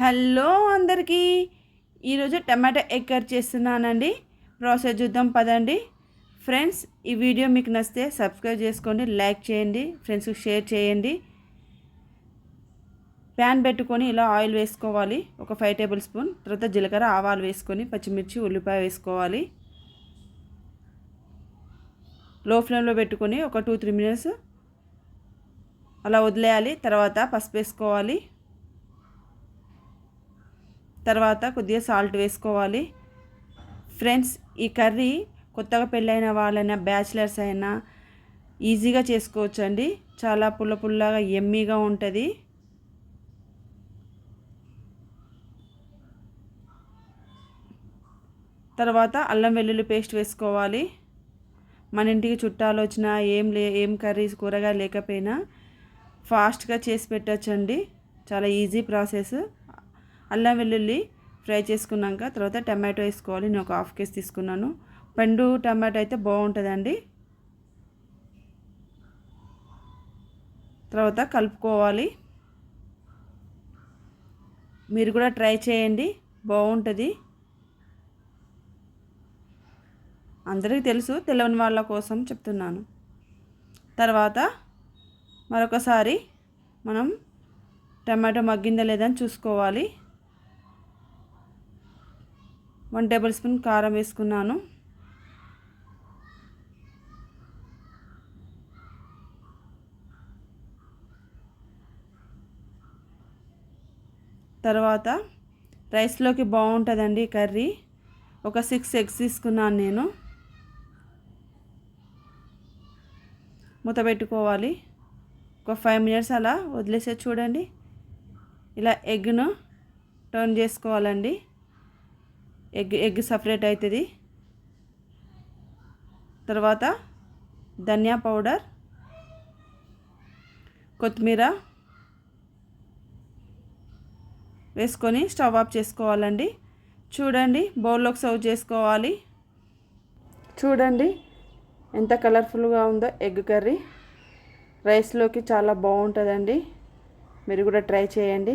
Hello అందరికీ. ఈరోజు టమాటా ఎగ్ కర్రీ చేస్తున్నానండి. ప్రాసెస్ చూద్దాం పదండి. ఫ్రెండ్స్ ఈ వీడియో మీకు నచ్చితే సబ్స్క్రైబ్ చేసుకోండి లైక్ చేయండి ఫ్రెండ్స్కి షేర్ చేయండి. ప్యాన్ పెట్టుకొని ఇలా ఆయిల్ వేసుకోవాలి. ఒక ఫైవ్ టేబుల్ స్పూన్. తర్వాత జీలకర్ర ఆవాలు వేసుకొని పచ్చిమిర్చి ఉల్లిపాయ వేసుకోవాలి. లో ఫ్లేమ్లో పెట్టుకొని ఒక టూ త్రీ మినిట్స్ అలా వదిలేయాలి. తర్వాత పసుపు వేసుకోవాలి. తర్వాత కొద్దిగా సాల్ట్ వేసుకోవాలి. ఫ్రెండ్స్ ఈ కర్రీ కొత్తగా పెళ్ళైన వాళ్ళైనా బ్యాచిలర్స్ అయినా ఈజీగా చేసుకోవచ్చు అండి చాలా పుల్ల పుల్లగా ఎమ్మీగా ఉంటుంది. తర్వాత అల్లం వెల్లుల్లి పేస్ట్ వేసుకోవాలి. మన ఇంటికి చుట్టాలు వచ్చినా ఏం లే ఏం కర్రీస్ కూరగా లేకపోయినా ఫాస్ట్గా చేసి పెట్టచ్చండి. చాలా ఈజీ ప్రాసెస్. అల్లం వెల్లుల్లి ఫ్రై చేసుకున్నాక తర్వాత టమాటో వేసుకోవాలి. నేను ఒక హాఫ్ కేజీ తీసుకున్నాను. పండు టమాటో అయితే బాగుంటుందండి. తర్వాత కలుపుకోవాలి. మీరు కూడా ట్రై చేయండి. బాగుంటుంది. అందరికీ తెలుసు తెలియని వాళ్ళ కోసం చెప్తున్నాను. తర్వాత మరొకసారి మనం టమాటో మగ్గిందా లేదా అని చూసుకోవాలి. వన్ టేబుల్ స్పూన్ కారం వేసుకున్నాను. తర్వాత రైస్లోకి బాగుంటుందండి కర్రీ. ఒక సిక్స్ ఎగ్స్ తీసుకున్నాను నేను. మూత పెట్టుకోవాలి. ఒక ఫైవ్ మినిట్స్ అలా వదిలేసే చూడండి. ఇలా ఎగ్ను టర్న్ చేసుకోవాలండి. ఎగ్ ఎగ్ సపరేట్ అవుతుంది తర్వాత ధనియా పౌడర్ కొత్తిమీర వేసుకొని స్టవ్ ఆఫ్ చేసుకోవాలండి. చూడండి బౌల్లోకి సర్వ్ చేసుకోవాలి. చూడండి ఎంత కలర్ఫుల్గా ఉందో ఎగ్ కర్రీ. రైస్లోకి చాలా బాగుంటుందండి. మీరు కూడా ట్రై చేయండి.